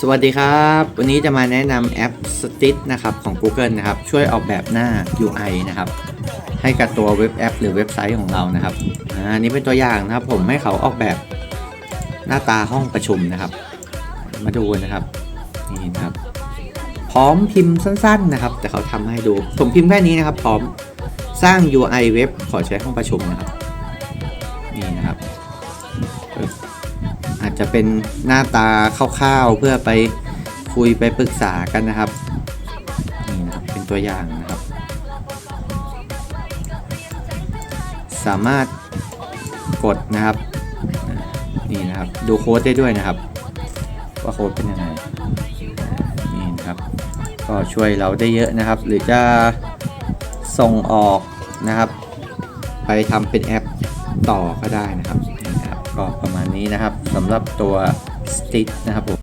สวัสดีครับ วันนี้จะมาแนะนำแอป Stitch นะครับของ Google นะครับช่วยออกแบบหน้า UI นะครับให้กับตัวเว็บแอป หรือเว็บไซต์ของเรานะครับอ่าอันนี้เป็นตัวอย่างนะครับ ผมให้เขาออกแบบหน้าตาห้องประชุมนะครับ มาดูนะครับนี่นะครับ พร้อมพิมพ์สั้น ๆนะครับ แต่เขาทำให้ดูผมพิมพ์แค่นี้นะครับ พร้อมสร้าง UI เว็บขอใช้ห้องประชุมนะครับนี่นะครับ จะเป็นหน้าตาคร่าวๆเพื่อไปคุยไปปรึกษากันนะครับนี่นะครับเป็นตัวอย่างนะครับ สามารถกดนะครับนี่นะครับดูโค้ดได้ด้วยนะครับ ว่าโค้ดเป็นยังไงนี่นะครับก็ช่วยเราได้เยอะนะครับ หรือจะส่งออกนะครับ ไปทำเป็นแอปต่อก็ได้นะครับนี่นะครับ ก็ประมาณนี้นะครับสำหรับตัวสติ๊กนะครับผม